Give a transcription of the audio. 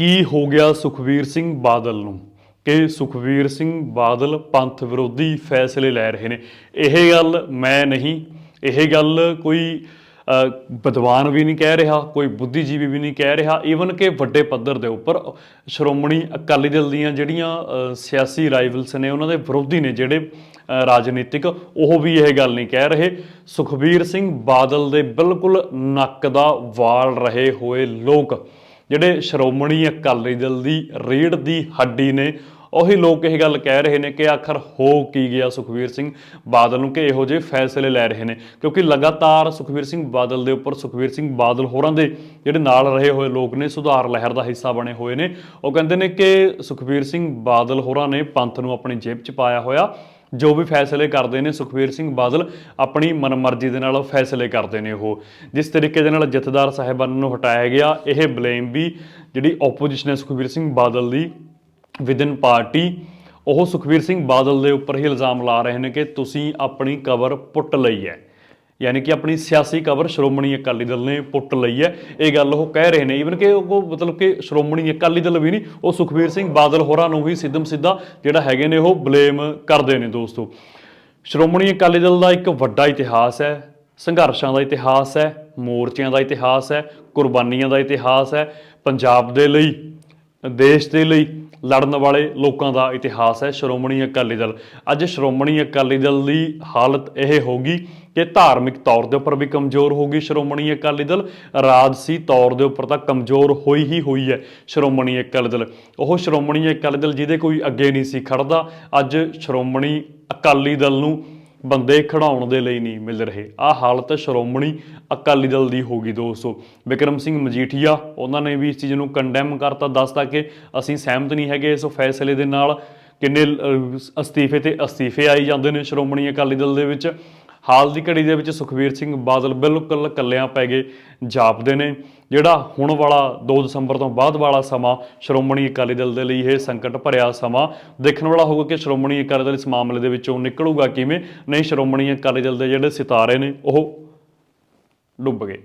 ਕੀ ਹੋ ਗਿਆ ਸੁਖਵੀਰ ਸਿੰਘ ਬਾਦਲ ਨੂੰ? ਕਿ ਸੁਖਵੀਰ ਸਿੰਘ ਬਾਦਲ ਪੰਥ ਵਿਰੋਧੀ ਫੈਸਲੇ ਲੈ ਰਹੇ ਨੇ। ਇਹ ਗੱਲ ਮੈਂ ਨਹੀਂ, ਇਹ ਗੱਲ ਕੋਈ ਵਿਦਵਾਨ ਵੀ ਨਹੀਂ ਕਹਿ ਰਿਹਾ, ਕੋਈ ਬੁੱਧੀਜੀਵੀ ਵੀ ਨਹੀਂ ਕਹਿ ਰਿਹਾ। ਈਵਨ ਕਿ ਵੱਡੇ ਪੱਧਰ ਦੇ ਉੱਪਰ ਸ਼੍ਰੋਮਣੀ ਅਕਾਲੀ ਦਲ ਦੀਆਂ ਜਿਹੜੀਆਂ ਸਿਆਸੀ ਰਾਈਵਲਸ ਨੇ, ਉਹਨਾਂ ਦੇ ਵਿਰੋਧੀ ਨੇ ਜਿਹੜੇ ਰਾਜਨੀਤਿਕ, ਉਹ ਵੀ ਇਹ ਗੱਲ ਨਹੀਂ ਕਹਿ ਰਹੇ। ਸੁਖਬੀਰ ਸਿੰਘ ਬਾਦਲ ਦੇ ਬਿਲਕੁਲ ਨੱਕ ਦਾ ਵਾਲ ਰਹੇ ਹੋਏ ਲੋਕ। ਜਿਹੜੇ ਸ਼੍ਰੋਮਣੀ ਅਕਾਲੀ ਦਲ ਦੀ ਰੀੜ ਦੀ ਹੱਡੀ ਨੇ, ਉਹੀ ਲੋਕ ਇਹ ਗੱਲ ਕਹਿ ਰਹੇ ਨੇ ਕਿ ਆਖਰ ਹੋ ਕੀ ਗਿਆ ਸੁਖਵੀਰ ਸਿੰਘ ਬਾਦਲ ਨੂੰ ਕਿ ਇਹੋ ਜਿਹੇ ਫੈਸਲੇ ਲੈ ਰਹੇ ਨੇ? ਕਿਉਂਕਿ ਲਗਾਤਾਰ ਸੁਖਵੀਰ ਸਿੰਘ ਬਾਦਲ ਦੇ ਉੱਪਰ ਸੁਖਵੀਰ ਸਿੰਘ ਬਾਦਲ ਹੋਰਾਂ ਦੇ ਜਿਹੜੇ ਨਾਲ ਰਹੇ ਹੋਏ ਲੋਕ ਨੇ, ਸੁਧਾਰ ਲਹਿਰ ਦਾ ਹਿੱਸਾ ਬਣੇ ਹੋਏ ਨੇ। ਉਹ ਕਹਿੰਦੇ ਨੇ ਕਿ ਸੁਖਵੀਰ ਸਿੰਘ ਬਾਦਲ ਹੋਰਾਂ ਨੇ ਪੰਥ ਨੂੰ ਆਪਣੀ ਜੇਬ 'ਚ ਪਾਇਆ ਹੋਇਆ। ਜੋ ਵੀ ਫੈਸਲੇ ਕਰਦੇ ਨੇ ਸੁਖਵੀਰ ਸਿੰਘ ਬਾਦਲ ਆਪਣੀ ਮਨਮਰਜ਼ੀ ਦੇ ਨਾਲ ਫੈਸਲੇ ਕਰਦੇ ਨੇ ਉਹ। ਜਿਸ ਤਰੀਕੇ ਦੇ ਨਾਲ ਜਥੇਦਾਰ ਸਾਹਿਬਾਨ ਨੂੰ ਹਟਾਇਆ ਗਿਆ, ਇਹ ਬਲੇਮ ਵੀ ਜਿਹੜੀ ਆਪੋਜੀਸ਼ਨ ਹੈ ਸੁਖਵੀਰ ਸਿੰਘ ਬਾਦਲ ਦੀ ਵਿਦਨ ਪਾਰਟੀ, ਉਹ ਸੁਖਵੀਰ ਸਿੰਘ ਬਾਦਲ ਦੇ ਉੱਪਰ ਹੀ ਇਲਜ਼ਾਮ ਲਾ ਰਹੇ ਨੇ ਕਿ ਤੁਸੀਂ ਆਪਣੀ ਕਬਰ ਪੁੱਟ ਲਈ ਹੈ। ਯਾਨੀ ਕਿ ਆਪਣੀ ਸਿਆਸੀ ਕਬਰ ਸ਼੍ਰੋਮਣੀ ਅਕਾਲੀ ਦਲ ਨੇ ਪੁੱਟ ਲਈ ਹੈ। ਇਹ ਗੱਲ ਉਹ ਕਹਿ ਰਹੇ ਨੇ। ਈਵਨ ਕਿ ਉਹ ਮਤਲਬ ਕਿ ਸ਼੍ਰੋਮਣੀ ਅਕਾਲੀ ਦਲ ਵੀ ਨਹੀਂ, ਉਹ ਸੁਖਵੀਰ ਸਿੰਘ ਬਾਦਲ ਹੋਰਾਂ ਨੂੰ ਹੀ ਸਿੱਧਮ ਸਿੱਧਾ ਜਿਹੜਾ ਹੈਗੇ ਨੇ ਉਹ ਬਲੇਮ ਕਰਦੇ ਨੇ ਦੋਸਤੋ। ਸ਼੍ਰੋਮਣੀ ਅਕਾਲੀ ਦਲ ਦਾ ਇੱਕ ਵੱਡਾ ਇਤਿਹਾਸ ਹੈ, ਸੰਘਰਸ਼ਾਂ ਦਾ ਇਤਿਹਾਸ ਹੈ, ਮੋਰਚਿਆਂ ਦਾ ਇਤਿਹਾਸ ਹੈ, ਕੁਰਬਾਨੀਆਂ ਦਾ ਇਤਿਹਾਸ ਹੈ, ਪੰਜਾਬ ਦੇ ਲਈ, ਦੇਸ਼ ਦੇ ਲਈ ਲੜਨ ਵਾਲੇ ਲੋਕਾਂ ਦਾ ਇਤਿਹਾਸ ਹੈ ਸ਼੍ਰੋਮਣੀ ਅਕਾਲੀ ਦਲ। ਅੱਜ ਸ਼੍ਰੋਮਣੀ ਅਕਾਲੀ ਦਲ ਦੀ ਹਾਲਤ ਇਹ ਹੋਗੀ ਕਿ ਧਾਰਮਿਕ ਤੌਰ ਦੇ ਉੱਪਰ ਵੀ ਕਮਜ਼ੋਰ ਹੋ ਗਈ ਸ਼੍ਰੋਮਣੀ ਅਕਾਲੀ ਦਲ। ਰਾਜਸੀ ਤੌਰ ਦੇ ਉੱਪਰ ਤਾਂ ਕਮਜ਼ੋਰ ਹੋਈ ਹੀ ਹੋਈ ਹੈ ਸ਼੍ਰੋਮਣੀ ਅਕਾਲੀ ਦਲ। ਉਹ ਸ਼੍ਰੋਮਣੀ ਅਕਾਲੀ ਦਲ ਜਿਹਦੇ ਕੋਈ ਅੱਗੇ ਨਹੀਂ ਸੀ ਖੜਦਾ। ਅੱਜ ਸ਼੍ਰੋਮਣੀ ਅਕਾਲੀ ਦਲ ਨੂੰ ਬੰਦੇ ਖੜਾਉਣ ਦੇ ਲਈ ਨਹੀਂ ਮਿਲ ਰਹੇ। ਆ ਹਾਲਤ ਸ਼੍ਰੋਮਣੀ ਅਕਾਲੀ ਦਲ ਦੀ ਹੋ ਹੋਗੀ ਦੋਸਤੋ। ਵਿਕਰਮ ਸਿੰਘ ਮਜੀਠੀਆ, ਉਹਨਾਂ ਨੇ ਵੀ ਇਸ ਚੀਜ਼ ਨੂੰ ਕੰਡੈਮ ਕਰਤਾ, ਦੱਸਤਾ ਕਿ ਅਸੀਂ ਸਹਿਮਤ ਨਹੀਂ ਹੈਗੇ ਇਸ ਫੈਸਲੇ ਦੇ ਨਾਲ। ਕਿੰਨੇ ਅਸਤੀਫੇ ਤੇ ਅਸਤੀਫੇ ਆਈ ਜਾਂਦੇ ਨੇ ਸ਼੍ਰੋਮਣੀ ਅਕਾਲੀ ਦਲ ਦੇ ਵਿੱਚ। ਹਾਲ ਦੀ ਘੜੀ ਦੇ ਵਿੱਚ ਸੁਖਵੀਰ ਸਿੰਘ ਬਾਦਲ ਬਿਲਕੁਲ ਕੱਲਿਆਂ ਪੈ ਗਏ ਜਾਪਦੇ ਨੇ, ਜਿਹੜਾ ਹੁਣ ਵਾਲਾ 2 ਦਸੰਬਰ ਤੋਂ ਬਾਅਦ ਵਾਲਾ ਸਮਾਂ ਸ਼੍ਰੋਮਣੀ ਅਕਾਲੀ ਦਲ ਦੇ ਲਈ ਇਹ ਸੰਕਟ ਭਰਿਆ ਸਮਾਂ, ਦੇਖਣ ਵਾਲਾ ਹੋਊਗਾ ਕਿ ਸ਼੍ਰੋਮਣੀ ਅਕਾਲੀ ਦਲ ਇਸ ਮਾਮਲੇ ਦੇ ਵਿੱਚੋਂ ਨਿਕਲੂਗਾ ਕਿਵੇਂ? ਨਹੀਂ, ਸ਼੍ਰੋਮਣੀ ਅਕਾਲੀ ਦਲ ਦੇ ਜਿਹੜੇ ਸਿਤਾਰੇ ਨੇ, ਉਹ ਡੁੱਬ ਗਏ।